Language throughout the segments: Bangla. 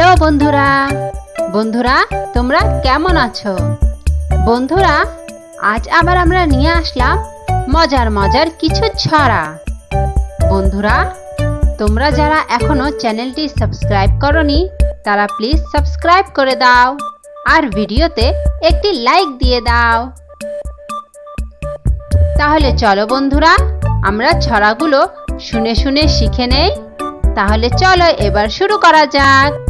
হ্যালো বন্ধুরা। বন্ধুরা, তোমরা কেমন আছো? বন্ধুরা, আজ আবার আমরা নিয়ে আসলাম মজার মজার কিছু ছড়া। বন্ধুরা, তোমরা যারা এখনও চ্যানেলটি সাবস্ক্রাইব করনি, তারা প্লিজ সাবস্ক্রাইব করে দাও আর ভিডিওতে একটি লাইক দিয়ে দাও। তাহলে চলো বন্ধুরা, আমরা ছড়াগুলো শুনে শুনে শিখে নেই। তাহলে চলো এবার শুরু করা যাক।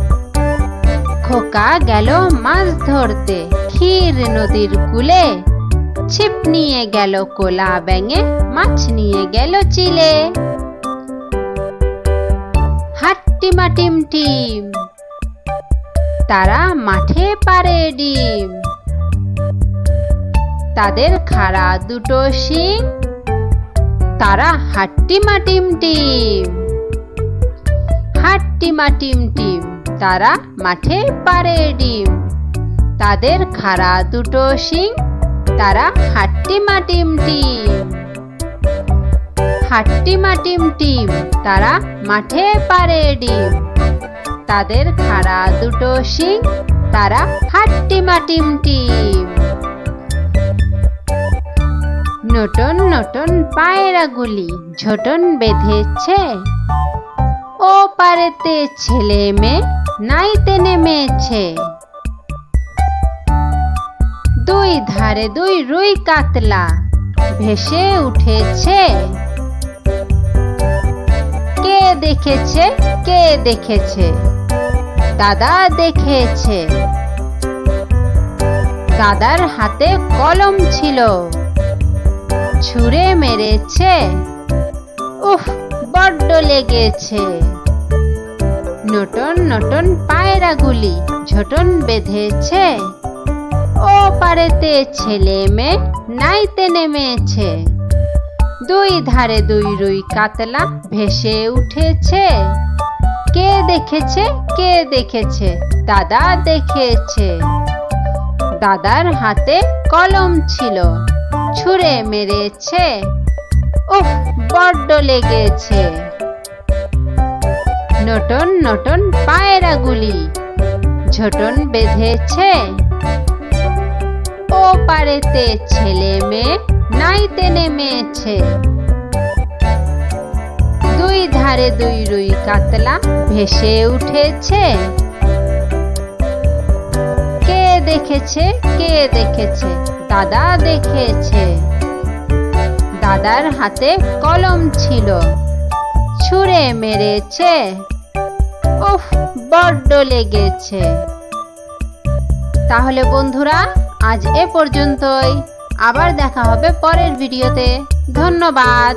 খোকা গেল মাছ ধরতে। ক্ষীর নদীর কূলে ছিপ নিয়ে গেল কোলা ব্যাঙে, মাছ নিয়ে গেল চিলে। হাট্টিমা টিম টিম, তারা মাঠে পারে ডিম। তাদের খাড়া দুটো শিং, তারা হাট্টিমা টিম টিম। হাট্টিমা টিম টিম তারা মাঠে পারে ডিম। তাদের খাড়া দুটো শিং, তারা হাট্টিমা টিম টিম হাট্টিমা টিম টিম তারা মাঠে পারে ডিম। তাদের খাড়া দুটো শিং, তারা হাট্টিমা টিম টিম নটন নটন পায়রাগুলি ঝোটন বেঁধেছে। পারেতে ছেলে মেয়ে নাইতে নেমেছে দুই ধারে দুই রুই কাতলা ভেসে উঠেছে। কে দেখেছে কে দেখেছে? দাদা দেখেছে। দাদার হাতে কলম ছিল। ছুঁড়ে মেরেছে। উফ, বড্ড লেগেছে। নটন নটন পায়রাগুলি ঝোটন বেঁধেছে। ও পারেতে ছেলে মেয়ে নাইতে নেমেছে। দুই ধারে দুই রুই কাতলা ভেসে উঠেছে। কে দেখেছে? কে দেখেছে? দাদা দেখেছে। দাদার হাতে কলম ছিল, ছুঁড়ে মেরেছে। উফ, বড্ড লেগেছে। নটন নটন পায়রাগুলি। ঝোটন বেঁধেছে। ও পারেতে ছেলে মেয়ে নাইতে নেমেছে। দুই ধারে দুই রুই কাতলা ভেসে উঠেছে। কে দেখেছে কে দেখেছে, দাদা দেখেছে। দাদার হাতে কলম ছিল। ছুঁড়ে মেরেছে। উফ বড্ড লেগেছে। তাহলে বন্ধুরা আজ এ পর্যন্তই। আবার দেখা হবে পরের ভিডিওতে। ধন্যবাদ।